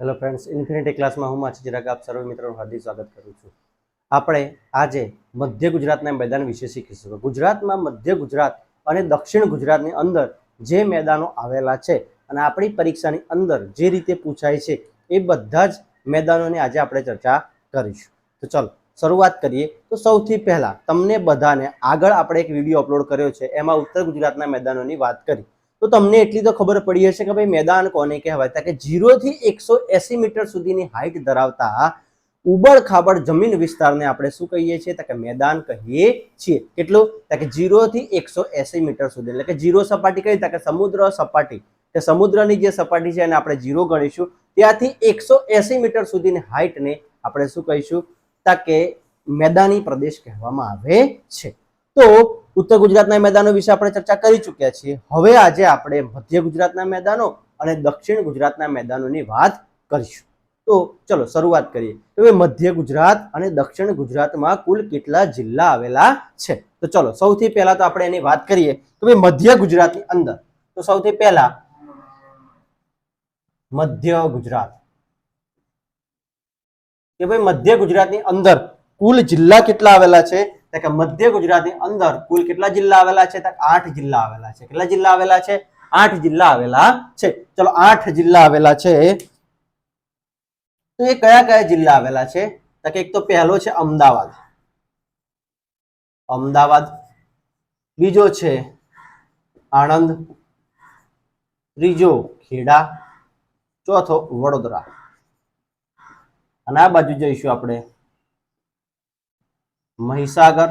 Hello friends, infinity ક્લાસમાં હું માછી ચિરાગ, આપ સર્વ મિત્રોનું હાર્દિક સ્વાગત કરું છું. આપણે આજે મધ્ય ગુજરાતના મેદાન વિશે શીખીશું. ગુજરાતમાં મધ્ય ગુજરાત અને દક્ષિણ ગુજરાતની અંદર જે મેદાનો આવેલા છે અને આપણી પરીક્ષાની અંદર જે રીતે પૂછાય છે એ બધા જ મેદાનોની આજે આપણે ચર્ચા કરીશું. તો ચલો, શરૂઆત કરીએ. તો સૌથી પહેલાં તમને બધાને આગળ આપણે એક વીડિયો અપલોડ કર્યો છે, એમાં ઉત્તર ગુજરાતના મેદાનોની વાત કરી. તો તમને એટલી તો ખબર પડી હશે કે ભાઈ મેદાન કોને કહેવાય? ત્યાં કે જીરોથી એકસો એસી મીટર સુધીની હાઇટ ધરાવતા ઉબડ ખાબડ જમીન વિસ્તારને આપણે શું કહીએ છીએ? તા કે મેદાન કહીએ છીએ. કેટલું? તા કે જીરોથી એકસો એસી મીટર સુધી. એટલે કે જીરો સપાટી કઈ? તા કે સમુદ્ર સપાટી. કે સમુદ્રની જે સપાટી છે એને આપણે જીરો ગણીશું. ત્યાંથી એકસો એસી મીટર સુધીની હાઇટને આપણે શું કહીશું? તા કે મેદાની પ્રદેશ કહેવામાં આવે છે. તો ઉત્તર ગુજરાતના મેદાનો વિશે આપણે ચર્ચા કરી ચૂક્યા છીએ. હવે આજે આપણે મધ્ય ગુજરાતના મેદાનો અને દક્ષિણ ગુજરાતના મેદાનોની વાત કરીશું. તો ચલો શરૂઆત કરીએ. તો મધ્ય ગુજરાત અને દક્ષિણ ગુજરાતમાં કુલ કેટલા જિલ્લા આવેલા છે? તો ચલો સૌથી પહેલા તો આપણે એની વાત કરીએ. તો ભાઈ મધ્ય ગુજરાતની અંદર, તો સૌથી પહેલા મધ્ય ગુજરાત. કે ભાઈ મધ્ય ગુજરાતની અંદર કુલ જિલ્લા કેટલા આવેલા છે? તો કે મધ્ય ગુજરાતની અંદર કુલ કેટલા જિલ્લા આવેલા છે? તો આઠ જિલ્લા આવેલા છે. કેટલા જિલ્લા આવેલા છે? આઠ જિલ્લા આવેલા છે. ચલો આઠ જિલ્લા આવેલા છે. તો એ કયા કયા જિલ્લા આવેલા છે? તો કે એક તો પહેલો છે અમદાવાદ. અમદાવાદ. બીજો છે આણંદ. ત્રીજો ખેડા. ચોથો વડોદરા. અને આ બાજુ જઈશું આપણે. મહીસાગર,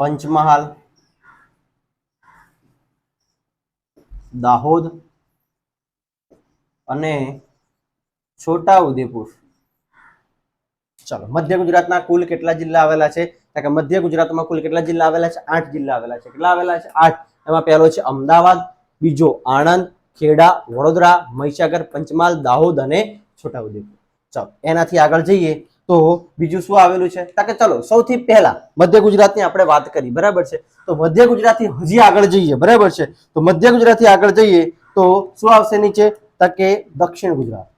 પંચમહાલ, દાહોદ અને છોટા ઉદેપુર ચલો, મધ્ય ગુજરાતના કુલ કેટલા જિલ્લા આવેલા છે? કે મધ્ય ગુજરાતમાં કુલ કેટલા જિલ્લા આવેલા છે? આઠ જિલ્લા આવેલા છે. કેટલા આવેલા છે? આઠ. એમાં પહેલો છે અમદાવાદ, બીજો આણંદ, ખેડા, વડોદરા, મહીસાગર, પંચમહાલ, દાહોદ અને છોટાઉદેપુર. ચાલો, એનાથી આગળ જઈએ. તો બીજું શું આવેલું છે? તો કે ચલો, સૌથી પહેલા મધ્ય ગુજરાતની આપણે વાત કરી, બરાબર છે? તો મધ્ય ગુજરાતથી હજી આગળ જઈએ, બરાબર છે? તો મધ્ય ગુજરાતથી આગળ જઈએ, તો શું આવશે નીચે? તો કે દક્ષિણ ગુજરાત.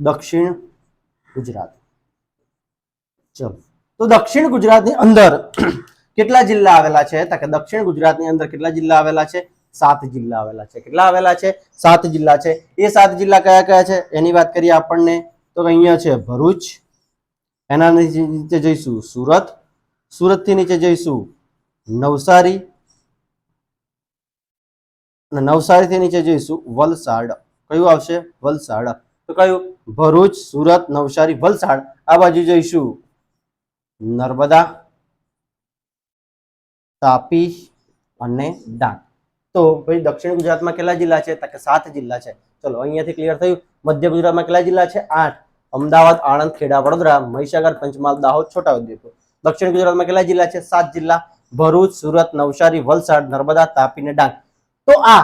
દક્ષિણ ગુજરાત. ચલો. તો દક્ષિણ ગુજરાતની અંદર કેટલા જિલ્લા આવેલા છે? તો દક્ષિણ ગુજરાતની અંદર કેટલા જિલ્લા આવેલા છે? સાત જિલ્લા આવેલા છે. કેટલા આવેલા છે? સાત જિલ્લા છે. એ સાત જિલ્લા કયા કયા છે? એની વાત કરીએ આપણને તો અહીંયા છે ભરૂચ એના નીચે જઈશું સુરત, સુરતથી નીચે જઈશું નવસારી, અને નવસારીથી નીચે જઈશું વલસાડ. કયું આવશે? વલસાડ. તો કયું? ભરૂચ, સુરત, નવસારી, વલસાડ. આ બાજુ જઈશું નર્મદા, તાપી અને ડાંગ. તો ભાઈ દક્ષિણ ગુજરાતમાં કેટલા જિલ્લા છે? તો કે સાત જિલ્લા છે. ચલો, અહીંયાથી ક્લિયર થયું. મધ્ય ગુજરાતમાં કેટલા જિલ્લા છે? આઠ. અમદાવાદ, આણંદ, ખેડા, વડોદરા, મહીસાગર, પંચમહાલ, દાહોદ, છોટાઉદેપુર. દક્ષિણ ગુજરાતમાં કેટલા જિલ્લા છે? સાત જિલ્લા. ભરૂચ, સુરત, નવસારી, વલસાડ, નર્મદા, તાપી ને ડાંગ. તો આ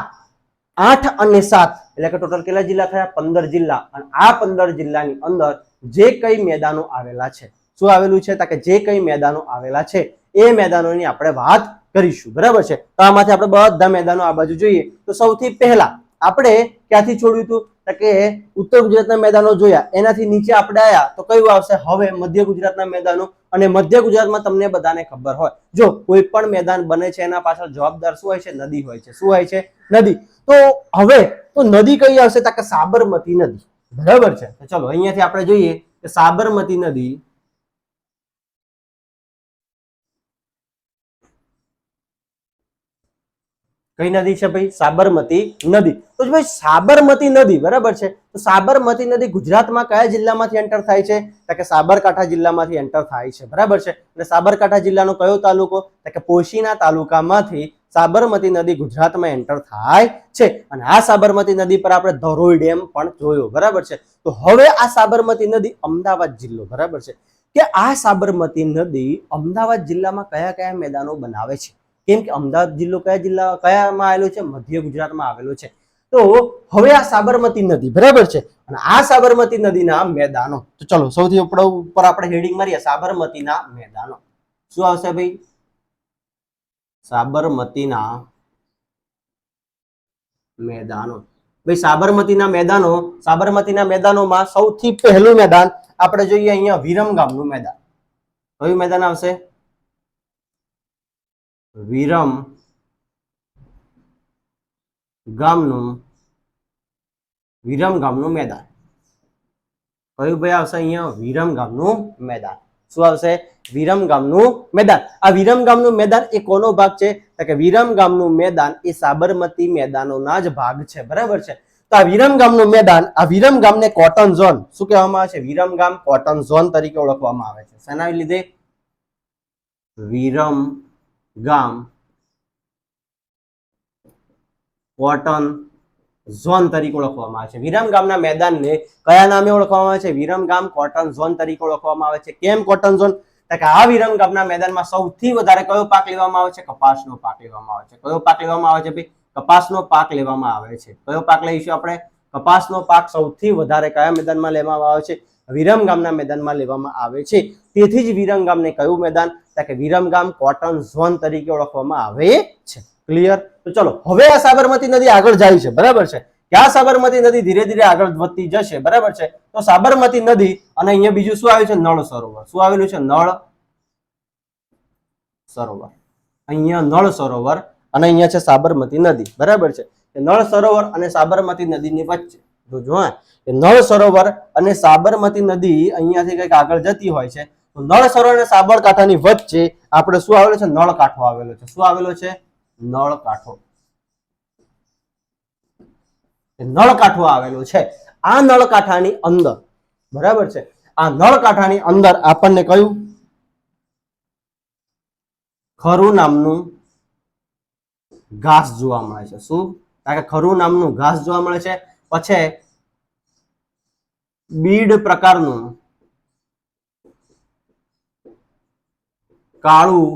આઠ અને સાત, એટલે કે ટોટલ કેટલા જિલ્લા થયા? પંદર જિલ્લા. અને આ પંદર જિલ્લાની અંદર જે કઈ મેદાનો આવેલા છે? શું આવેલું છે? તો કે જે કઈ મેદાનો આવેલા છે? એ મેદાનોની આપણે વાત કરીશું. બરાબર છે? તો આમાંથી આપણે બધા મેદાનો આ બાજુ જોઈએ. તો સૌથી પહેલા આપણે ક્યાંથી છોડ્યું હતું? કે ઉત્તર ગુજરાતના મેદાનો જોયા. એનાથી નીચે આપણે આવ્યા તો કયું આવશે? હવે મધ્ય ગુજરાતના મેદાનો. અને મધ્ય ગુજરાતમાં તમને બધાને ખબર હોય. જો કોઈ પણ મેદાન બને છે, એના પાછળ જવાબદાર શું હોય છે? નદી હોય છે. શું હોય છે? નદી. તો હવે તો નદી કઈ આવશે? તો કે સાબરમતી નદી. બરાબર છે? તો ચલો અહીંયાથી આપણે જોઈએ કે સાબરમતી નદી કઈ નદી છે ભાઈ? સાબરમતી નદી. તો ભાઈ સાબરમતી નદી, બરાબર છે? તો સાબરમતી નદી ગુજરાતમાં કયા જિલ્લામાંથી એન્ટર થાય છે? તો કે સાબરકાંઠા જિલ્લામાંથી એન્ટર થાય છે, બરાબર છે? અને સાબરકાંઠા જિલ્લાનો કયો તાલુકો? તો કે પોશીના તાલુકામાંથી સાબરમતી નદી ગુજરાતમાં એન્ટર થાય છે. અને આ સાબરમતી નદી પર આપણે ધરોઈ ડેમ પણ જોયો, બરાબર છે? તો હવે આ સાબરમતી નદી અમદાવાદ જિલ્લો, બરાબર છે? કે આ સાબરમતી નદી અમદાવાદ જિલ્લામાં કયા કયા મેદાનો બનાવે છે? કેમ કે અમદાવાદ જિલ્લો કયા જિલ્લા, કયામાં આવેલો છે? મધ્ય ગુજરાતમાં આવેલો છે. તો હવે આ સાબરમતી નદી, બરાબર છે? અને આ સાબરમતી નદીના મેદાનો, તો ચલો સૌથી ઉપર આપણે હેડિંગ મારીએ, સાબરમતીના મેદાનો. શું આવશે ભાઈ? સાબરમતીના મેદાનો. ભાઈ, સાબરમતીના મેદાનો, સાબરમતીના મેદાનોમાં સૌથી પહેલું મેદાન આપણે જોઈએ અહીંયા વિરમગામનું મેદાન. કયું મેદાન આવશે? વિરમ ગામનું વિરમ ગામનું મેદાન. કયું ભાઈ આવશે અહીંયા? વિરમ ગામનું મેદાન. શું આવશે? વિરમ ગામનું મેદાન. આ વિરમ ગામનું મેદાન એ કોનો ભાગ છે? તો કે વિરમ ગામનું મેદાન એ સાબરમતી મેદાનોના જ ભાગ છે. બરાબર છે? તો આ વિરમ ગામનું મેદાન, આ વિરમ ગામને કોટન ઝોન શું કહેવામાં આવે છે? વિરમ ગામ કોટન ઝોન તરીકે ઓળખવામાં આવે છે. શેના લીધે? વિરમ ગામ. કોટન ઝોન તરીકે ઓળખવામાં આવે છે. વિરમ ગામના મેદાનને કયા નામે ઓળખવામાં આવે છે? વિરમ ગામ, કોટન ઝોન તરીકે ઓળખવામાં આવે છે. કેમ કોટન ઝોન? કે આ વિરમ ગામના મેદાનમાં સૌથી વધારે કયો પાક લેવામાં આવે છે? કપાસનો પાક લેવામાં આવે છે. કયો પાક લેવામાં આવે છે ભાઈ? કપાસનો પાક લેવામાં આવે છે. કયો પાક લઈશું આપણે? કપાસનો પાક સૌથી વધારે કયા મેદાનમાં લેવામાં આવે છે? વિરમ ગામના મેદાનમાં લેવામાં આવે છે. તેથી જ વિરમ ગામને કયું મેદાન કે વિરમગામ કોટન ઝોન તરીકે ઓળખવામાં આવે છે. ક્લિયર તો ચલો, હવે આ સાબરમતી નદી આગળ જાય છે, બરાબર છે? ક્યાં સાબરમતી નદી ધીરે ધીરે આગળ વધતી જશે, બરાબર છે? તો સાબરમતી નદી, અને અહીંયા બીજું શું આવ્યું છે? નળ સરોવર. શું આવેલું છે? નળ સરોવર. અહીંયા નળ સરોવર અને અહીંયા છે સાબરમતી નદી, બરાબર છે? નળ સરોવર અને સાબરમતી નદીની વચ્ચે. જોજો હા નળ સરોવર અને સાબરમતી નદી અહીંયાથી કંઈક આગળ જતી હોય છે નળ સરોવર અને સાબરકાંઠાની વચ્ચે આપણે શું આવેલું છે? નળ કાંઠો આવેલો છે. શું આવેલો છે? નળ કાંઠો. નળ કાંઠો આવેલો છે. આ નળ કાંઠાની અંદર, બરાબર છે? આ નળ કાંઠાની અંદર આપણને કયું? ખરું નામનું ઘાસ જોવા મળે છે. શું? કારણ કે ખરું નામનું ઘાસ જોવા મળે છે. પછી બીડ પ્રકારનું કાળું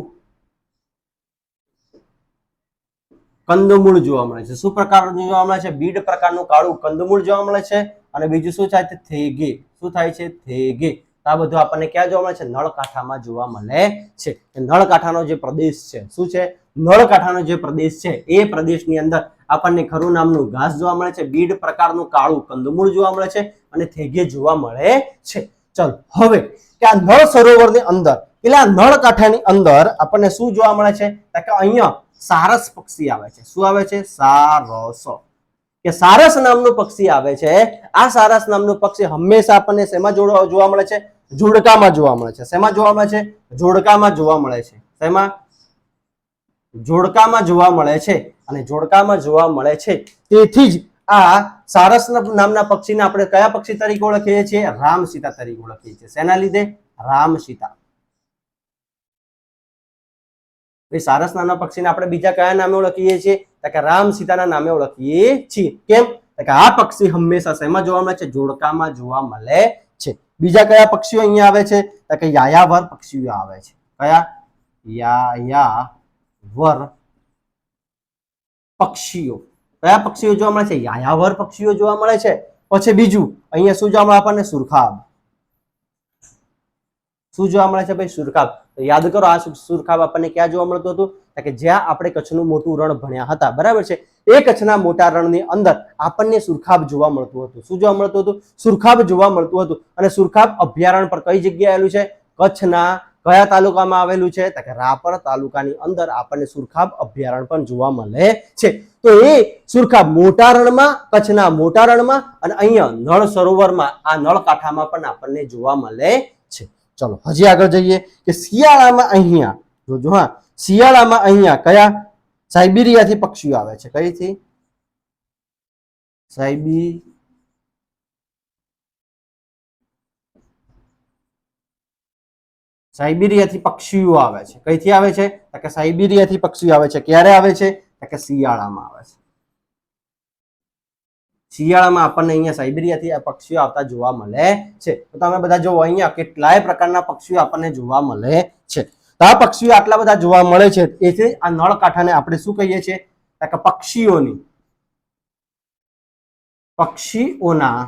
કંદમૂળ જોવા મળે છે. શું પ્રકારનું જોવા મળે છે? બીડ પ્રકારનું કાળું કંદમૂળ જોવા મળે છે? અને બીજું શું થાય? છે થેગે. શું થાય છે? થેગે. આ બધું આપણને ક્યાં જોવા મળે છે? નળકાંઠામાં જોવા મળે છે. નળકાંઠાનો જે પ્રદેશ છે, શું છે? નળકાંઠાનો જે પ્રદેશ છે, એ પ્રદેશની અંદર આપણને ખરું નામનું ઘાસ જોવા મળે છે, બીડ પ્રકારનું કાળું કંદમૂળ જોવા મળે છે અને થેગે જોવા મળે છે. ચલો, હવે કે આ નળ સરોવરની અંદર પેલા આ નળકાંઠાની અંદર આપણને શું જોવા મળે છે? કે અહીંયા સારસ પક્ષી આવે છે. શું આવે છે? સારસ. કે સારસ નામનું પક્ષી આવે છે. આ સારસ નામનું પક્ષી હંમેશા આપણને શેમાં જોવા મળે છે? જોડકામાં જોવા મળે છે. શેમાં જોવા મળે છે? જોડકામાં જોવા મળે છે. શેમાં? જોડકામાં જોવા મળે છે. અને જોડકામાં જોવા મળે છે. તેથી જ આ સારસ નામના પક્ષીને આપણે કયા પક્ષી તરીકે ઓળખીએ છીએ? રામ સીતા તરીકે ઓળખીએ છીએ. શેના લીધે? રામ સીતા એ સારસ નામના પક્ષીને આપણે બીજા કયા નામે ઓળખીએ છીએ? તો કે રામ સીતાના નામે ઓળખીએ છીએ. કેમ? તો કે આ પક્ષી હંમેશા શેમાં જોવા મળે છે? જોડકામાં જોવા મળે છે. બીજા કયા પક્ષીઓ અહીંયા આવે છે? તો કે યાયાવર પક્ષીઓ આવે છે. કયા? યાયાવર પક્ષીઓ. કયા પક્ષીઓ જોવા મળે છે? યાયાવર પક્ષીઓ જોવા મળે છે. પછી બીજું, અહીંયા શું જોવા મળે? આપણને સુરખાબ. શું જોવા મળે છે ભાઈ? સુરખાબ. યાદ કરો, આ સુરખાબ આપણને ક્યાં જોવા મળતું હતું? કે જ્યાં આપણે કચ્છનું મોટું રણ ભણ્યા હતા. બરાબર છે? એ કચ્છના મોટા રણની અંદર આપણને સુરખાબ જોવા મળતું હતું. શું જોવા મળતું હતું? સુરખાબ જોવા મળતું હતું. અને સુરખાબ અભયારણ્ય પર કઈ જગ્યાએ આવેલું છે? કચ્છના કયા તાલુકામાં આવેલું છે? તો કે રાપર તાલુકાની અંદર આપણને સુરખાબ અભયારણ્ય પણ જોવા મળે છે. તો એ સુરખાબ મોટા રણમાં, કચ્છના મોટા રણમાં અને અહીંયા નળ સરોવરમાં, આ નળ કાંઠામાં પણ આપણને જોવા મળે ચલો, હજી આગળ જઈએ કે શિયાળામાં અહીંયા, જોજો હા, શિયાળામાં અહીંયા કયા સાયબિરિયાથી પક્ષીઓ આવે છે? કઈથી? સાયબી સાયબિરિયાથી પક્ષીઓ આવે છે. કઈથી આવે છે? કે સાયબિરિયાથી પક્ષીઓ આવે છે. ક્યારે આવે છે? કે શિયાળામાં આવે છે. શિયાળામાં આપણને અહીંયા સાયબિરિયાથી આ પક્ષીઓ આવતા જોવા મળે છે. તો તમે બધા જોવો, અહીંયા કેટલાય પ્રકારના પક્ષીઓ આપણને જોવા મળે છે. તો આ પક્ષીઓ આટલા બધા જોવા મળે છે. એથી આ નળકાંઠાને આપણે શું કહીએ છીએ? કે પક્ષીઓની, પક્ષીઓના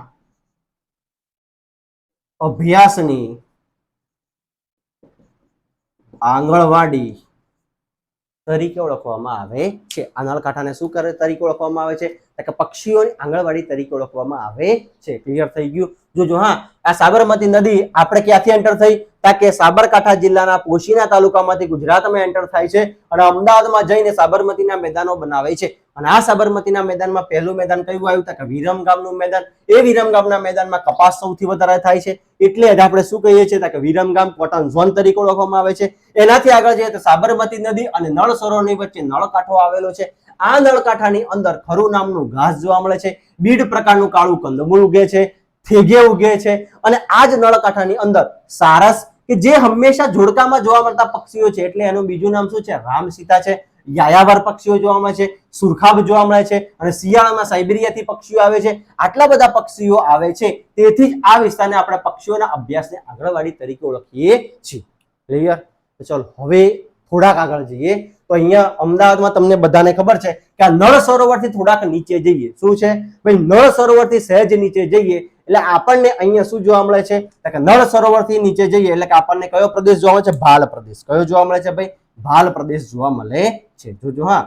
અભ્યાસની આંગણવાડી તરીકે ઓળખવામાં આવે છે. આ નળકાંઠાને શું કરે તરીકે ઓળખવામાં આવે છે? કે પક્ષીઓની આંગણવાડી તરીકે ઓળખવામાં આવે છે. ક્લિયર થઈ ગયું? જોજો હા, આ સાબરમતી નદી આપણે ક્યાંથી એન્ટર થઈ? તા કે સાબરકાંઠા જિલ્લાના પોશીના તાલુકામાંથી ગુજરાતમાં એન્ટર થાય છે અને અમદાવાદમાં જઈને સાબરમતીના મેદાનો બનાવે છે. અને આ સાબરમતીના મેદાનમાં પહેલું મેદાન કયું આવ્યું? તા કે વિરમગામનું મેદાન. એ વિરમગામના મેદાનમાં કપાસ સૌથી વધારે થાય છે. એટલે જ આપણે શું કહીએ છીએ? કે વિરમગામ કોટન ઝોન તરીકે ઓળખવામાં આવે છે. એનાથી આગળ જઈએ તો સાબરમતી નદી અને નળ સરોવરની વચ્ચે નળકાંઠો આવેલો છે. આ નળકાંઠાની અંદર ખરું નામનું ઘાસ જોવા મળે છે. બીડ પ્રકારનું કાળું કંદમૂળ ઉગે છે, થેગે ઉગે છે અને આ જ નળકાંઠાની અંદર સારસ કે જે હંમેશા જોડકામાં જોવા મળતા પક્ષીઓ છે એટલે એનું બીજું નામ શું છે? રામ સીતા છે. યાયાવર પક્ષીઓ જોવા મળે છે, સુરખાબ જોવા મળે છે અને શિયાળામાં સાઇબેરિયાથી પક્ષીઓ આવે છે. આટલા બધા પક્ષીઓ આવે છે. તેથી આ વિસ્તારને આપણે પક્ષીઓના અભ્યાસને આગળવાડી તરીકે ઓળખીએ છીએ. ક્લિયર તો ચલો, હવે થોડાક આગળ જઈએ. તો અહીંયા અમદાવાદમાં તમને બધાને ખબર છે કે આ નળ સરોવરથી થોડાક નીચે જઈએ. શું છે? ભાઈ, નળ સરોવરથી સહેજ નીચે જઈએ. એટલે આપણને અહીંયા શું જોવા મળે છે? કે નળ સરોવરથી નીચે જઈએ. એટલે કે આપણને કયો પ્રદેશ જોવા મળે છે? ભાલ પ્રદેશ. કયો જોવા મળે છે ભાઈ? ભાલ પ્રદેશ જોવા મળે છે. જોજો હા.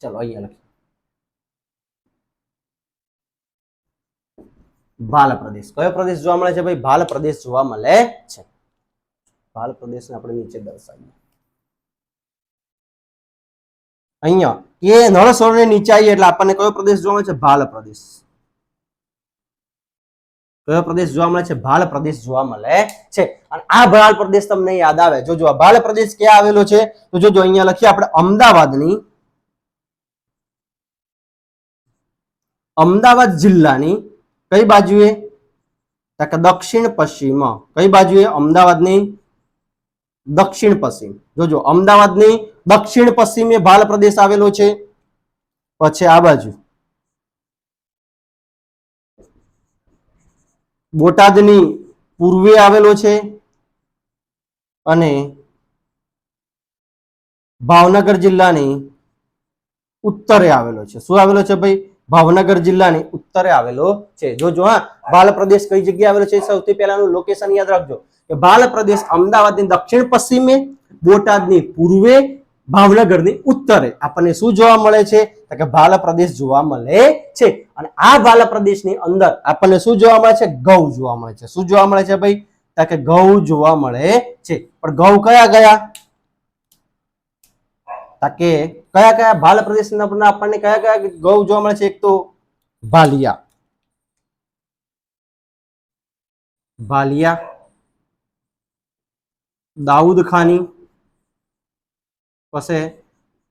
ચલો, અહીંયા લખીએ. ભાલ પ્રદેશ. કયો પ્રદેશ જોવા મળે છે ભાઈ? ભાલ પ્રદેશ જોવા મળે છે. ભાલ પ્રદેશને આપણે નીચે દર્શાવીએ. અહીંયા. એ નળ સરોવરની નીચાઈ એટલે આપણને કયો પ્રદેશ જોવા મળે છે? ભાલ પ્રદેશ. કયો પ્રદેશ જોવા મળે છે? ભાલ પ્રદેશ જોવા મળે છે. અને આ ભાલ પ્રદેશ તમને યાદ આવે. જોજો આ ભાલ પ્રદેશ ક્યાં આવેલો છે? તો જોજો અહીંયા લખીએ આપણે અમદાવાદની અમદાવાદ જિલ્લાની કઈ બાજુએ? દક્ષિણ પશ્ચિમ. કઈ બાજુએ? અમદાવાદની દક્ષિણ પશ્ચિમ. જોજો, અમદાવાદની દક્ષિણ પશ્ચિમે ભાલ પ્રદેશ આવેલો છે. પછી આ બાજુ. બોટાદની પૂર્વે આવેલો છે અને ભાવનગર જિલ્લાની ઉત્તરે આવેલો છે. શું આવેલો છે ભાઈ? ભાવનગર જિલ્લાની ઉત્તરે આવેલો છે. જોજો હા બાલ પ્રદેશ કઈ જગ્યાએ આવેલો છે? સૌથી પહેલાનું લોકેશન યાદ રાખજો. કે બાલ પ્રદેશ અમદાવાદની દક્ષિણ પશ્ચિમે, બોટાદની પૂર્વે, ભાવનગરની ઉત્તરે. આપણને શું જોવા મળે છે? તો કે ભાલ પ્રદેશ જોવા મળે છે. અને આ ભાલ પ્રદેશની અંદર આપણને શું જોવા મળે છે? ઘઉં જોવા મળે છે. શું જોવા મળે છે ભાઈ? તો કે ઘઉં જોવા મળે છે. પણ ઘઉં કયા ગયા? કે કયા કયા ભાલ આપણને આપણને કયા કયા ગૌ જોવા મળે છે? એક તો ભાલિયા. ભાલિયા. દાઉદ ખાની, પછી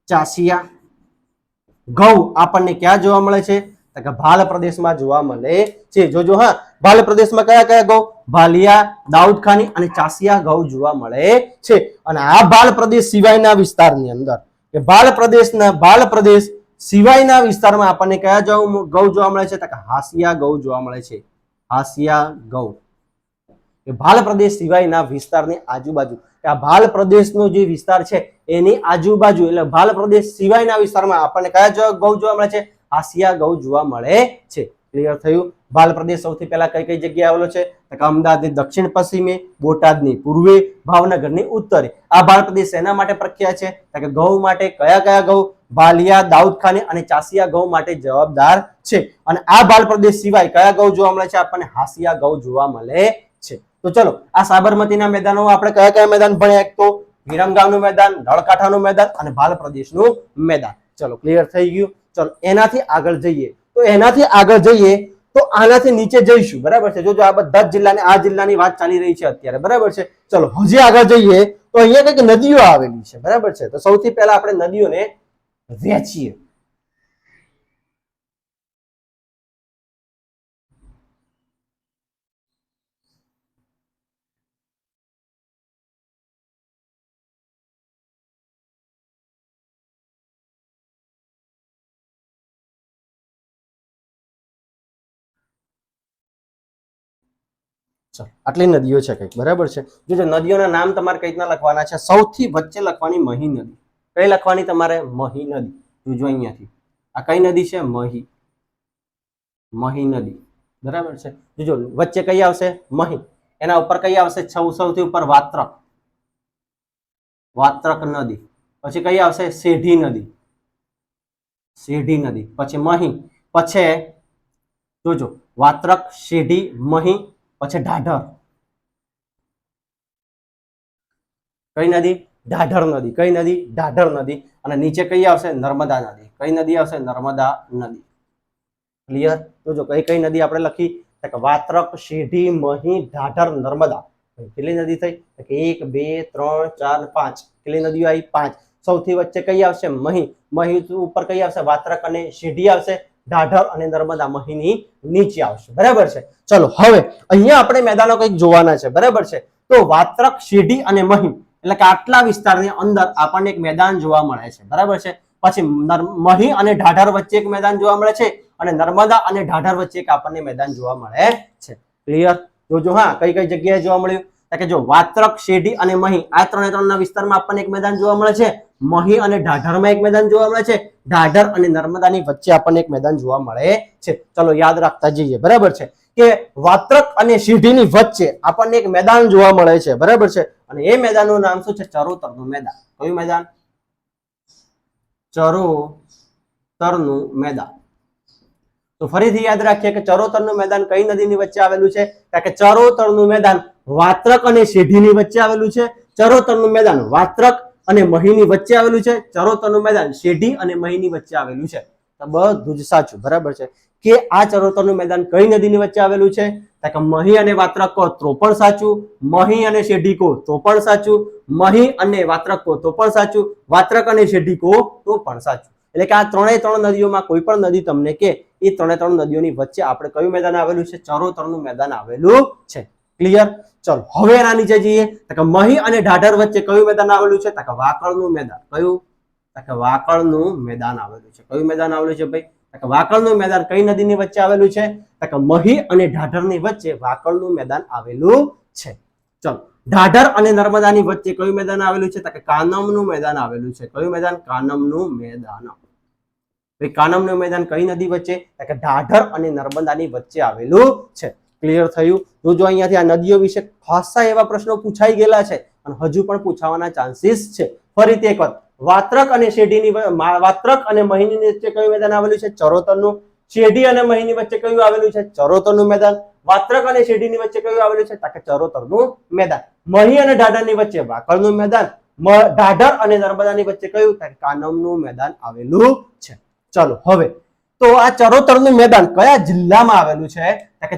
ચાસિયા. ઘઉં આપણને ક્યાં જોવા મળે છે? તો કે ભાલ પ્રદેશમાં જોવા મળે છે. જોજો હા, ભાલ પ્રદેશમાં કયા કયા ઘઉં? ભાલિયા, દાઉદ ખાની અને ચાસિયા ઘઉં જોવા મળે છે. અને આ ભાલ પ્રદેશ સિવાયના વિસ્તારની અંદર, કે ભાલ પ્રદેશના, ભાલ પ્રદેશ સિવાયના વિસ્તારમાં આપણને કયા ઘઉં જોવા મળે છે? તો કે હાસિયા ઘઉં જોવા મળે છે. હાસિયા ઘઉં. કે ભાલ પ્રદેશ સિવાયના વિસ્તારની આજુબાજુ. આ ભાલ પ્રદેશનો જે વિસ્તાર છે, એની આજુબાજુ, એટલે ભાલ પ્રદેશ સિવાયના વિસ્તારમાં આપણને કયા ઘઉં જોવા મળે છે? આસિયા ઘઉં જોવા મળે છે. ક્લિયર થયું? ભાલ પ્રદેશ સૌથી પહેલા કઈ કઈ જગ્યાએ આવેલો છે? તો અમદાવાદની દક્ષિણ પશ્ચિમે, બોટાદની પૂર્વે, ભાવનગરની ઉત્તરે. આ ભાલ પ્રદેશ એના માટે પ્રખ્યાત છે? કે ઘઉં માટે કયા કયા ઘઉં ભાલિયા દાઉદ ખાની અને ચાસિયા ઘઉં માટે જવાબદાર છે. અને આ ભાલ પ્રદેશ સિવાય કયા ઘઉં જોવા મળે છે? આપણને હાસિયા ઘઉં જોવા મળે તો ચલો, આ સાબરમતીના મેદાનો આપણે કયા કયા મેદાન ભણ્યા? એક તો વિરમગામનું મેદાન, નળકાંઠાનું મેદાન અને ભાલ પ્રદેશનું મેદાન. ચલો ક્લિયર થઈ ગયું? ચલો, એનાથી આગળ જઈએ. તો એનાથી આગળ જઈએ, તો આનાથી નીચે જઈશું, બરાબર છે? જોજો, આ બધા જ જિલ્લાની, આ જિલ્લાની વાત ચાલી રહી છે અત્યારે, બરાબર છે? ચલો, હજી આગળ જઈએ, તો અહીંયા કંઈક નદીઓ આવેલી છે, બરાબર છે? તો સૌથી પહેલા આપણે નદીઓને વહેંચીએ. આટલી નદીઓ છે કંઈક, બરાબર છે? જોજો નદીઓના નામ તમારે કઈ રીતના લખવાના છે, સૌથી વચ્ચે લખવાની મહી નદી. કઈ લખવાની તમારે? મહી નદી. જોજો અહીંયાથી. આ કઈ નદી છે? મહી. મહી નદી. બરાબર છે? જોજો, વચ્ચે કઈ આવશે? મહી. એના ઉપર કઈ આવશે? સૌથી ઉપર વાત્રક. વાત્રક નદી. પછી કઈ આવશે? સેઢી નદી. સેઢી નદી. પછી મહી. પછી, જોજો, વાત્રક સેઢી મહી પછી ઢાઢર. કઈ નદી? ઢાઢર નદી. કઈ નદી? ઢાઢર નદી. અને નીચે કઈ આવશે? નર્મદા નદી. કઈ નદી આવશે? નર્મદા નદી. ક્લિયર જો કઈ કઈ નદી આપણે લખી? તો કે વાત્રક સીઢી મહી, ઢાઢર, નર્મદા. કેટલી નદી થઈ? એક, બે, ત્રણ, ચાર, પાંચ. કેટલી નદીઓ આવી? પાંચ. સૌથી વચ્ચે કઈ આવશે? મહી. મહી ઉપર કઈ આવશે? વાત્રક અને સીઢી આવશે. ઢાઢર અને નર્મદા મહીની નીચે આવશે. બરાબર છે? ચલો, હવે અહીંયા આપણે મેદાનો કંઈક જોવાના છે. બરાબર છે? તો વાત્રક, શેઢી અને મહી એટલે કે આટલા વિસ્તારની અંદર આપણને એક મેદાન જોવા મળે છે. બરાબર છે? પછી મહી અને ઢાઢર વચ્ચે એક મેદાન જોવા મળે છે અને નર્મદા અને ઢાઢર વચ્ચે એક આપણને મેદાન જોવા મળે છે. ક્લિયર જોજો, હા, કઈ કઈ જગ્યાએ જોવા મળ્યું? કે જો વાત્રક, શેઢી અને મહી આ ત્રણે ત્રણના વિસ્તારમાં આપણને એક મેદાન જોવા મળે છે. મહી અને ઢાઢરમાં એક મેદાન જોવા મળે છે. ઢાઢર અને નર્મદાની વચ્ચે આપણને એક મેદાન જોવા મળે છે. ચલો યાદ રાખતા જઈએ. બરાબર છે? કે વાત્રક અને સીઢીની વચ્ચે આપણને એક મેદાન જોવા મળે છે. બરાબર છે? અને એ મેદાનનું નામ શું છે? ચરોતરનું મેદાન. કયું મેદાન? ચરોતરનું મેદાન. તો ફરીથી યાદ રાખીએ કે ચરોતરનું મેદાન કઈ નદીની વચ્ચે આવેલું છે? કારણ કે ચરોતરનું મેદાન વાત્રક અને સીઢીની વચ્ચે આવેલું છે. ચરોતરનું મેદાન વાત્રક અને મહીની વચ્ચે આવેલું છે, ચરોતરનું મેદાન, શેઢી અને મહીની વચ્ચે આવેલું છે. તો બધું જ સાચું, બરાબર છે? કે આ ચરોતરનું મેદાન કઈ નદીની વચ્ચે આવેલું છે? કે મહી અને વાત્રક કહો તો પણ સાચું, મહી અને શેઢી કહો તો પણ સાચું, મહી અને વાત્રક કહો તો પણ સાચું, વાત્રક અને શેઢી કહો તો પણ સાચું. એટલે કે આ ત્રણેય ત્રણ નદીઓમાં કોઈ પણ નદી તમને કે એ ત્રણે ત્રણ નદીઓની વચ્ચે આપણે કયું મેદાન આવેલું છે? ચરોતરનું મેદાન આવેલું છે. ક્લિયર ચલો, હવે એના નીચે જઈએ. તો કે મહી અને ઢાઢર વચ્ચે કયું મેદાન આવેલું છે? તો કે વાકળનું મેદાન. કયું? તો કે વાકળનું મેદાન આવેલું છે. કયું મેદાન આવેલું છે ભાઈ? તો કે વાકળનું મેદાન કઈ નદીની વચ્ચે આવેલું છે? તો કે મહી અને ઢાઢરની વચ્ચે વાકળનું મેદાન આવેલું છે. ચલો, ઢાઢર અને નર્મદાની વચ્ચે કયું મેદાન આવેલું છે? તો કે કાનમનું મેદાન આવેલું છે. કયું મેદાન? કાનમનું મેદાન. કાનમનું મેદાન કઈ નદી વચ્ચે? તો કે ઢાઢર અને નર્મદાની વચ્ચે આવેલું છે. ક્લિયર થયું. તો જો અહીંયાથી આ નદીઓ વિશે ખાસા એવા પ્રશ્નો પૂછાઈ ગયેલા છે અને હજુ પણ પૂછાવાના ચાન્સીસ છે. ફરીથી એક વાત વાત્રક અને શેઢીની વાત્રક અને મહીની વચ્ચે કયું મેદાન આવેલું છે? ચરોતરનું. શેઢી અને મહીની વચ્ચે કયું આવેલું છે? ચરોતરનું મેદાન. વાત્રક અને શેઢીની વચ્ચે કયું આવેલું છે? તાકે ચરોતરનું મેદાન. મહી અને ઢાઢરની વચ્ચે વાકળનું મેદાન. ઢાઢર અને નર્મદાની વચ્ચે કયું? કાનમનું મેદાન આવેલું છે. ચલો, હવે તો આ ચરોતરનું મેદાન કયા જિલ્લામાં આવેલું છે?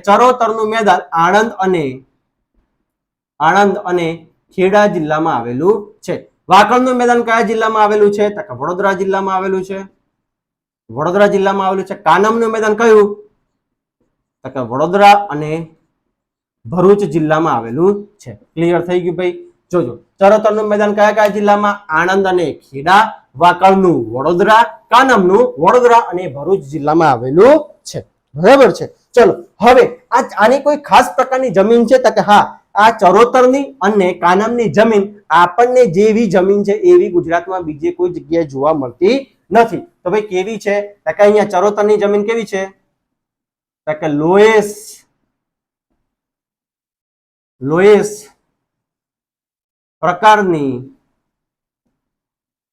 ચરોતરનું મેદાન આણંદ અને આણંદ અને ખેડા જિલ્લામાં આવેલું છે. વાકળનું મેદાન કયા જિલ્લામાં આવેલું છે? તો વડોદરા જિલ્લામાં આવેલું છે. વડોદરા જિલ્લામાં આવેલું છે. કાનમનું મેદાન કયું? તો કે વડોદરા અને ભરૂચ જિલ્લામાં આવેલું છે. ક્લિયર થઈ ગયું ભાઈ? જોજો. ચરોતરનું મેદાન કયા કયા જિલ્લામાં? આણંદ અને ખેડા. વાકળનું વડોદરા. કાનમનું વડોદરા અને ભરૂચ જિલ્લામાં આવેલું છે. બરાબર છે? ચલો, હવે આ આની કોઈ ખાસ પ્રકારની જમીન છે તો કે હા, આ ચરોતરની અને કાનમની જમીન આપણને જેવી જમીન છે એવી ગુજરાતમાં બીજે કોઈ જગ્યાએ જોવા મળતી નથી. તો ભાઈ કેવી છે? તો કે અહીંયા ચરોતરની જમીન કેવી છે? તો કે લોએસ. લોએસ પ્રકારની.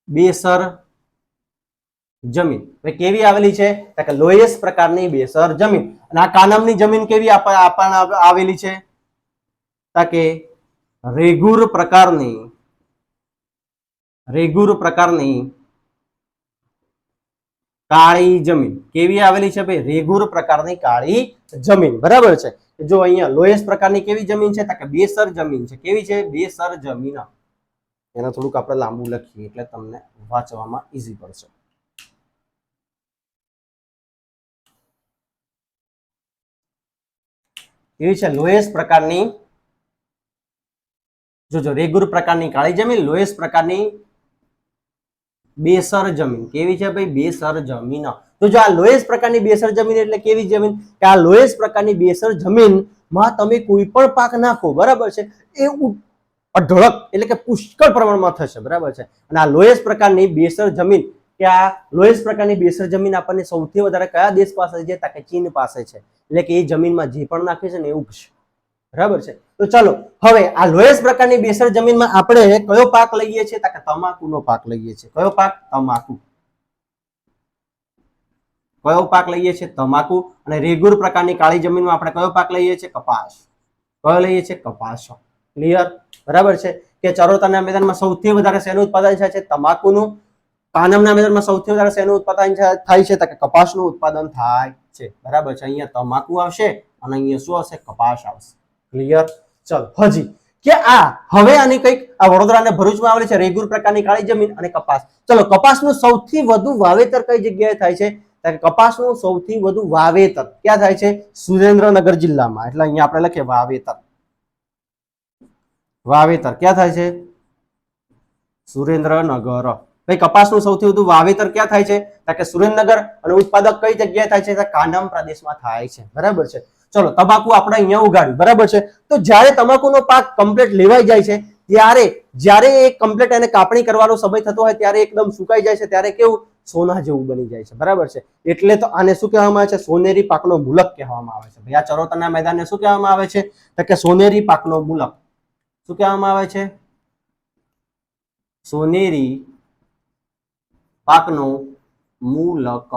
બેસર. જમીન. કેવી આવેલી છે? કે લોએસ પ્રકારની બેસર જમીન. અને આ કાનમની જમીન કેવી આપ- આપણને આવેલી છે? કે રેગુર પ્રકારની રેગુર પ્રકારની કાળી જમીન. કેવી આવેલી છે ભાઈ? રેગુર પ્રકારની કાળી જમીન. બરાબર છે? જો અહીંયા લોએસ પ્રકારની કેવી જમીન છે? કે બેસર જમીન છે. કેવી છે? બેસર જમીન. એને થોડુંક આપણે લાંબુ લખીએ એટલે તમને વાંચવામાં ઈઝી પડશે. કેવી છે લોએસ પ્રકારની જોજો રેગુર પ્રકારની કાળી જમીન લોએસ પ્રકારની બેસર જમીન. કેવી છે ભાઈ? બેસર જમીન. તો જો આ લોએસ પ્રકારની બેસર જમીન એટલે કેવી જમીન? કે આ લોએસ પ્રકારની બેસર જમીનમાં તમે કોઈ પણ પાક નાખો, બરાબર છે? એ અઢળક એટલે કે પુષ્કળ પ્રમાણમાં થશે, બરાબર છે? અને આ લોએસ પ્રકારની બેસર જમીન કે આ લોએસ પ્રકારની બેસર જમીન આપણને સૌથી વધારે કયા દેશ પાસે છે? તો કે ચીન પાસે છે. એટલે કે એ જમીનમાં જે પણ નાખે છે ને એ ઉગશે. બરાબર છે? તો ચલો, હવે આ લોએસ્ટ પ્રકારની બેસર જમીનમાં આપણે કયો પાક લઈએ છીએ? તો કે તમાકુનો પાક લઈએ છીએ. કયો પાક? તમાકુ. કયો પાક લઈએ છીએ? તમાકુ. અને રેગુર પ્રકારની કાળી જમીનમાં આપણે કયો પાક લઈએ છીએ? કપાસ. કયો લઈએ છીએ? કપાસ. ક્લિયર બરાબર છે? કે ચરોતરના મેદાનમાં સૌથી વધારે શેનું ઉત્પાદન થાય છે? તમાકુનું. કાનમના મેદાનમાં સૌથી વધારે શેનું ઉત્પાદન થાય છે તો કે કપાસનું ઉત્પાદન થાય છે. બરાબર છે, અહીંયા તમાકુ આવશે અને અહીંયા શું આવશે? કપાસ આવશે. ક્લિયર ચલો, હજી કે આ હવે આની કંઈક આ વડોદરા અને ભરૂચમાં આવેલી છે, રેગુર પ્રકારની કાળી જમીન અને કપાસ. ચલો, કપાસનું સૌથી વધુ વાવેતર કઈ જગ્યાએ થાય છે? કપાસનું સૌથી વધુ વાવેતર ક્યાં થાય છે? સુરેન્દ્રનગર જિલ્લામાં. એટલે અહીંયા આપણે લખીએ વાવેતર. વાવેતર ક્યાં થાય છે? સુરેન્દ્રનગર. ભાઈ, કપાસનું સૌથી વધુ વાવેતર ક્યાં થાય છે? તો કે સુરેન્દ્રનગર અને ઉત્પાદક કઈ જગ્યાએ થાય છે? તો કાનમ પ્રદેશમાં થાય છે. બરાબર છે? ચલો, તમાકુ આપણે અહીંયા ઉગાડ્યું. બરાબર છે? તો જ્યારે તમાકુનો પાક કમ્પ્લીટ લેવાઈ જાય છે, ત્યારે જ્યારે એ કમ્પ્લીટ એને કાપણી કરવાનો સમય થતો હોય, ત્યારે એકદમ સુકાઈ જાય છે, ત્યારે કેવું? સોના જેવું બની જાય છે. બરાબર છે? એટલે તો આને શું કહેવામાં આવે છે? સોનેરી પાકનો મુલક કહેવામાં આવે છે. ભાઈ, આ ચરોતરના મેદાનને શું કહેવામાં આવે છે? તો કે સોનેરી પાકનો મુલક. શું કહેવામાં આવે છે? સોનેરી પાકનો મૂલક.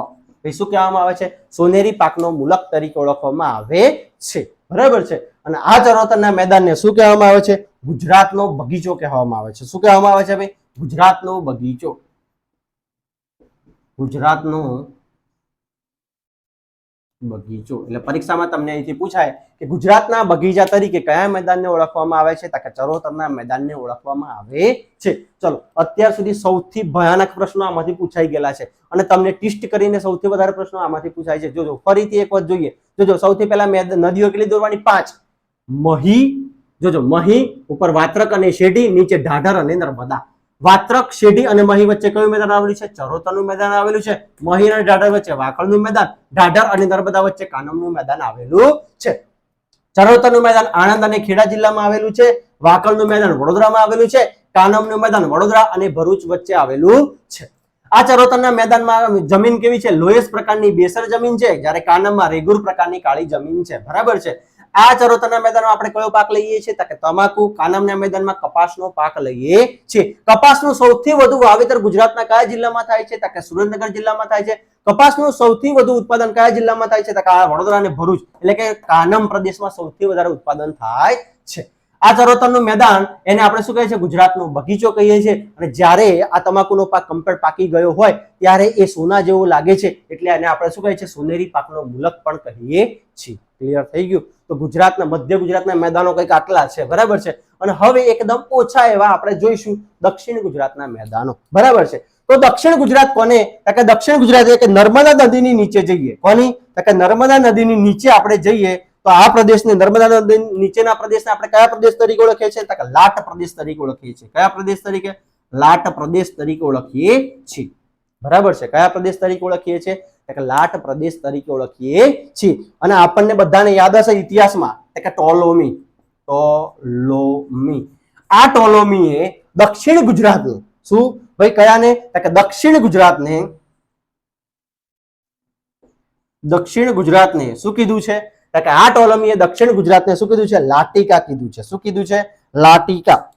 શું કહેવામાં આવે છે? સોનેરી પાકનો મૂલક તરીકે ઓળખવામાં આવે છે. બરાબર છે? અને આ ચરોતરના મેદાનને શું કહેવામાં આવે છે? ગુજરાતનો બગીચો કહેવામાં આવે છે. શું કહેવામાં આવે છે ભાઈ? ગુજરાતનો બગીચો. ગુજરાતનો બગીચો. એટલે પરીક્ષામાં તમને અહીંથી પૂછાય કે ગુજરાતના બગીચા તરીકે કયા મેદાનને ઓળખવામાં આવે છે? તો કે ચરોતરના મેદાનને ઓળખવામાં આવે છે. ચલો, અત્યાર સુધી સૌથી ભયાનક પ્રશ્નો આમાંથી પૂછાઈ ગયેલા છે. અને તમને ટેસ્ટ કરીને સૌથી વધારે પ્રશ્નો આમાંથી પૂછાય છે. જોજો, ફરીથી એક વખત જોઈએ. જોજો, સૌથી પહેલા નદીઓ કેટલી દોરવાની? પાંચ. મહી, જોજો, મહી ઉપર વાત્રક અને શેઢી નીચે ઢાઢર અને નર્મદા. વાત્રક, શેઢી અને મહી વચ્ચે કયું મેદાન આવેલું છે? ચરોતરનું મેદાન આવેલું છે. મહી અને ઢાઢર વચ્ચે વાકળનું મેદાન ઢાઢર અને નર્મદા વચ્ચે કાનમનું મેદાન આવેલું છે. ચરોતરનું મેદાન આણંદ અને ખેડા જિલ્લામાં આવેલું છે. વાકળનું મેદાન વડોદરામાં આવેલું છે. કાનમનું મેદાન વડોદરા અને ભરૂચ વચ્ચે આવેલું છે. આ ચરોતરના મેદાનમાં જમીન કેવી છે? લોયસ પ્રકારની બેસર જમીન છે. જ્યારે કાનમમાં રેગુર પ્રકારની કાળી જમીન છે. બરાબર છે. આ ચરોતરના મેદાનમાં આપણે કયો પાક લઈએ છીએ? તો કે તમાકુ, કાનમના મેદાનમાં કપાસનો પાક લઈએ છીએ. કપાસનું સૌથી વધુ વાવેતર ગુજરાતના કયા જિલ્લામાં થાય છે? તો કે સુરેન્દ્રનગર જિલ્લામાં થાય છે. કપાસનું સૌથી વધુ ઉત્પાદન કયા જિલ્લામાં થાય છે? તો વડોદરા અને ભરૂચ. એટલે કે કાનમ પ્રદેશમાં સૌથી વધારે ઉત્પાદન થાય છે. આ ચરોતરનું મેદાન એને આપણે શું કહીએ છીએ? ગુજરાતનો બગીચો કહીએ છીએ. અને જ્યારે આ તમાકુનો પાક કમ્પ્લીટ પાકી ગયો હોય, ત્યારે એ સોના જેવો લાગે છે. એટલે એને આપણે શું કહીએ છીએ? સોનેરી પાકનો મુલક પણ કહીએ છીએ. ક્લિયર થઈ ગયું? તો ગુજરાતના, મધ્ય ગુજરાતના મેદાનો કંઈક આટલા છે. બરાબર છે? અને હવે એકદમ ઓછા એવા આપણે જોઈશું દક્ષિણ ગુજરાતના મેદાનો. બરાબર છે? તો દક્ષિણ ગુજરાત કોને? કે દક્ષિણ ગુજરાત કે નર્મદા નદીની નીચે જઈએ. કોની? કે નર્મદા નદીની નીચે આપણે જઈએ. તો આ પ્રદેશને નર્મદા નદી નીચેના પ્રદેશને આપણે કયા પ્રદેશ તરીકે ઓળખીએ છીએ? તો લાટ પ્રદેશ તરીકે ઓળખીએ છીએ. કયા પ્રદેશ તરીકે? લાટ પ્રદેશ તરીકે ઓળખીએ છીએ. બરાબર છે. કયા પ્રદેશ તરીકે ઓળખીએ છીએ? કે લાટ પ્રદેશ તરીકે ઓળખીએ છીએ. અને આપણને બધાને યાદ હશે ઇતિહાસમાં. કે ટોલોમી. ટોલોમી. આ ટોલોમીએ દક્ષિણ ગુજરાતનું શું? ભાઈ, કયાને? કે દક્ષિણ ગુજરાતને દક્ષિણ ગુજરાતને શું કીધું છે? કે આ ટોલમીએ દક્ષિણ ગુજરાતને શું કીધું છે? લાટિકા કીધું છે. શું કીધું છે? લાટિકા.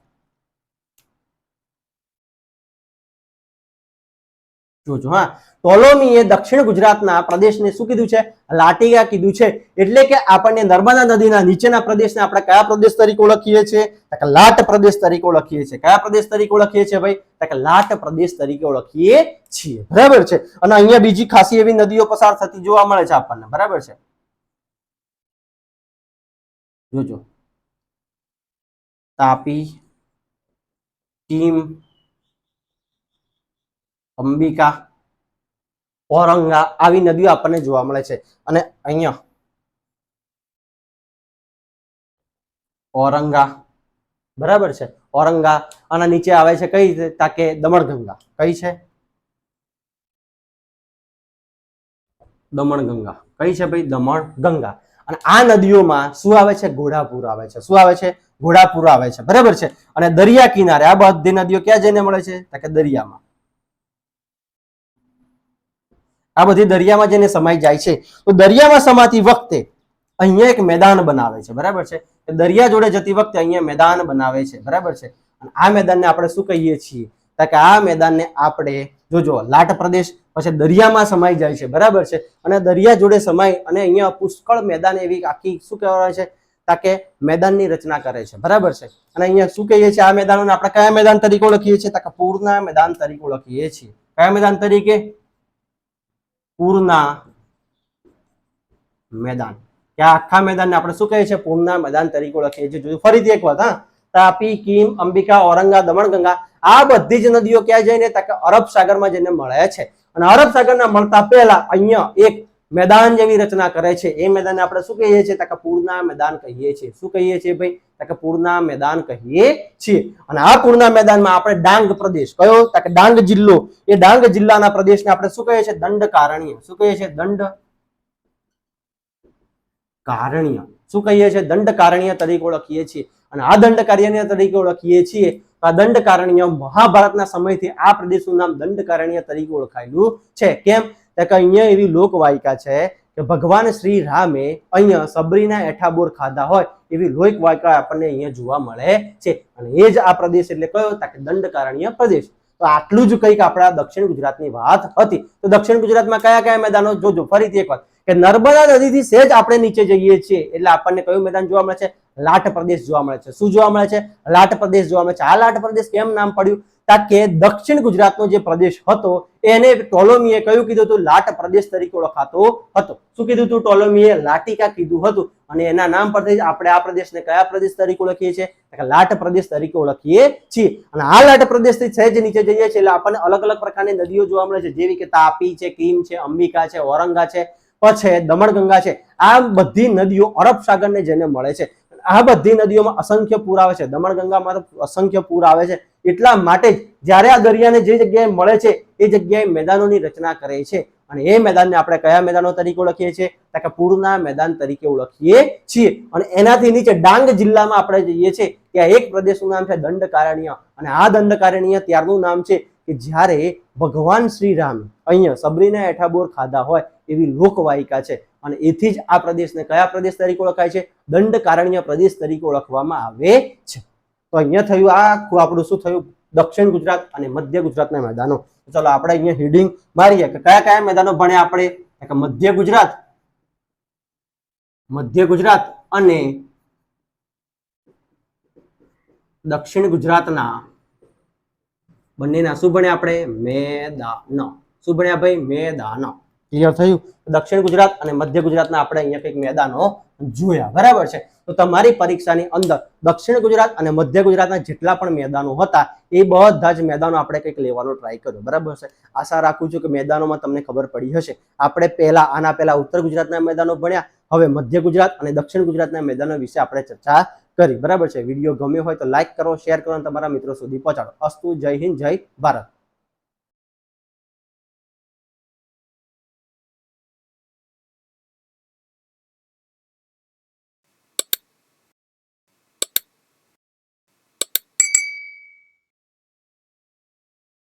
જોજો, હા. ટોલોમીએ દક્ષિણ ગુજરાતના પ્રદેશને શું કીધું છે? લાટિકા કીધું છે. એટલે કે આપણને નર્મદા નદીના નીચેના પ્રદેશને આપણે કયા પ્રદેશ તરીકે ઓળખીએ છીએ? તો લાટ પ્રદેશ તરીકે ઓળખીએ છીએ. કયા પ્રદેશ તરીકે ઓળખીએ છીએ ભાઈ? તો લાટ પ્રદેશ તરીકે ઓળખીએ છીએ. બરાબર છે. અને અહીંયા બીજી ખાસી એવી નદીઓ પસાર થતી જોવા મળે છે આપણને. બરાબર છે. જોજો. તાપી ટીમ અંબિકા ઓરંગા આવી નદીઓ આપણને જોવા મળે છે. અને અહીંયા ઔરંગા, બરાબર છે? ઓરંગા આના નીચે આવે છે કઈ રીતે? તાકે દમણગંગા. કઈ છે? દમણગંગા. કઈ છે ભાઈ? દમણ ગંગા અને આ નદીઓમાં શું આવે છે? ઘોડાપુર આવે છે. શું આવે છે? ઘોડાપુર આવે છે. બરાબર છે? અને દરિયા કિનારે આ બધી નદીઓ ક્યાં જઈને મળે છે? તો કે દરિયામાં. આ બધી દરિયામાં જઈને સમાઈ જાય છે. તો દરિયામાં સમાતી વખતે અહીંયા એક મેદાન બનાવે છે. બરાબર છે? દરિયા જોડે જતી વખતે અહીંયા મેદાન બનાવે છે. બરાબર છે? અને આ મેદાનને આપણે શું કહીએ છીએ? તો કે આ મેદાનને આપણે જોજો, લાટ પ્રદેશ પછી દરિયામાં સમાઈ જાય છે. બરાબર છે? અને દરિયા જોડે સમાય અને અહીંયા પુષ્કળ મેદાન એવી આખી શું કહેવાય છે? તાકે મેદાનની રચના કરે છે. બરાબર છે? અને અહીંયા શું કહીએ છીએ? આ મેદાનોને આપણે કયા મેદાન તરીકે ઓળખીએ છીએ? તાકે પૂરના મેદાન તરીકે ઓળખીએ છીએ. કયા મેદાન તરીકે? પૂરના મેદાન. કે આખા મેદાનને આપણે શું કહીએ છીએ? પૂરના મેદાન તરીકે ઓળખીએ છીએ. ફરીથી એક વાત, હા. તાપી, કીમ, અંબિકા, ઔરંગા, દમણગંગા, આ બધી જ નદીઓ ક્યાં જઈને અરબ સાગરમાં જઈને મળે છે. અને અરબ સાગરના મળતા પહેલા અહીંયા એક મેદાન જેવી રચના કરે છે. એ મેદાનને આપણે શું કહીએ છીએ? તકે કે પૂરના મેદાન કહીએ છીએ. શું કહીએ છીએ ભાઈ? તકે કે પૂરના મેદાન કહીએ છીએ. અને આ પૂરના મેદાનમાં આપણે ડાંગ પ્રદેશ કયો? કે ડાંગ જિલ્લો. એ ડાંગ જિલ્લાના પ્રદેશને આપણે શું કહીએ છીએ? દંડ કારણ્ય. શું કહીએ છીએ? દંડ કારણ્ય. શું કહીએ છીએ? દંડ કારણ્ય તરીકે ઓળખીએ છીએ. અને આ દંડ કારણ્ય તરીકે ઓળખીએ છીએ આ દંડકારણ્ય મહાભારતના સમયથી આ પ્રદેશનું નામ દંડ કારણ્ય તરીકે ઓળખાયેલું છે. કેમ? કે અહીંયા એવી લોકવાયકા છે કે ભગવાન શ્રી રામે અહીંયા સબરીના એઠાબોર ખાધા હોય એવી લોકવાયકા આપણને અહીંયા જોવા મળે છે. અને એ જ આ પ્રદેશ એટલે કયો? હતા કે દંડકારણ્ય પ્રદેશ. તો આટલું જ કંઈક આપણા દક્ષિણ ગુજરાતની વાત હતી. તો દક્ષિણ ગુજરાતમાં કયા કયા મેદાનો? જોજો, ફરીથી એક વાત કે નર્મદા નદીથી સહેજ આપણે નીચે જઈએ છીએ. એટલે આપણને કયું મેદાન જોવા મળે છે? લાટ પ્રદેશ જોવા મળે છે. શું જોવા મળે છે? લાટ પ્રદેશ જોવા મળે છે. આ લાટ પ્રદેશ કેમ નામ પડ્યું? કે દક્ષિણ ગુજરાતનો જે પ્રદેશ હતો, એને ટોલોમીએ કયું કીધું હતું? લાટ પ્રદેશ તરીકે ઓળખાતો હતો. શું કીધું હતું? ટોલોમીએ લાટિકા કીધું હતું. અને એના નામ પરથી આપણે આ પ્રદેશને કયા પ્રદેશ તરીકે ઓળખીએ છીએ? લાટ પ્રદેશ તરીકે ઓળખીએ છીએ. અને આ લાટ પ્રદેશથી સહેજ નીચે જઈએ છીએ. એટલે આપણને અલગ અલગ પ્રકારની નદીઓ જોવા મળે છે. જેવી કે તાપી છે, કીમ છે, અંબિકા છે ઓરંગા છે. પછી દમણગંગા છે. આ બધી નદીઓ અરબ સાગરને જેને મળે છે. આ બધી નદીઓમાં અસંખ્ય પૂર આવે છે. દમણગંગામાં તો અસંખ્ય પૂર આવે છે. એટલા માટે જ જ્યારે આ દરિયાને જે જગ્યાએ મળે છે, એ જગ્યાએ મેદાનોની રચના કરે છે. અને એ મેદાનને આપણે કયા મેદાનો તરીકે ઓળખીએ છીએ? તો કે પૂરના મેદાન તરીકે ઓળખીએ છીએ. અને એનાથી નીચે ડાંગ જિલ્લામાં આપણે જઈએ છીએ. ત્યાં એક પ્રદેશનું નામ છે દંડકારણ્ય. અને આ દંડકારણ્ય ત્યારનું નામ છે કે જ્યારે ભગવાન શ્રી રામ અહીંયા સબરીના એઠાબોર ખાધા હોય એવી લોકવાયિકા છે અને એથી જ આ પ્રદેશને કયા પ્રદેશ તરીકે ઓળખાય છે? દંડકારણ્ય પ્રદેશ તરીકે ઓળખવામાં આવે છે. તો અહીંયા થયું આ આપણું શું થયું? દક્ષિણ ગુજરાત અને મધ્ય ગુજરાતના મેદાનો. ચલો આપણે અહીંયા હિડિંગ મારીએ કે કયા કયા મેદાનો ભણ્યા આપણે? મધ્ય ગુજરાત મધ્ય ગુજરાત અને દક્ષિણ ગુજરાતના બંનેના શું ભણ્યા આપણે મેદાન શું ભણ્યા ભાઈ મેદાન ક્લિયર થયું? દક્ષિણ ગુજરાત અને મધ્ય ગુજરાતના આપણે અહીંયા કંઈક મેદાનો જોયા. બરાબર છે? તો તમારી પરીક્ષાની અંદર દક્ષિણ ગુજરાત અને મધ્ય ગુજરાતના જેટલા પણ મેદાનો હતા, એ બધા જ મેદાનો આપણે કંઈક લેવાનો ટ્રાય કર્યો. બરાબર છે? આશા રાખું છું કે મેદાનોમાં તમને ખબર પડી હશે. આપણે પહેલા આના પહેલા ઉત્તર ગુજરાતના મેદાનો ભણ્યા, હવે મધ્ય ગુજરાત અને દક્ષિણ ગુજરાતના મેદાનો વિશે આપણે ચર્ચા કરી. બરાબર છે? વીડિયો ગમ્યો હોય તો લાઈક કરો શેર કરો અને તમારા મિત્રો સુધી પહોંચાડો. અસ્તુ, જય હિન્દ, જય ભારત.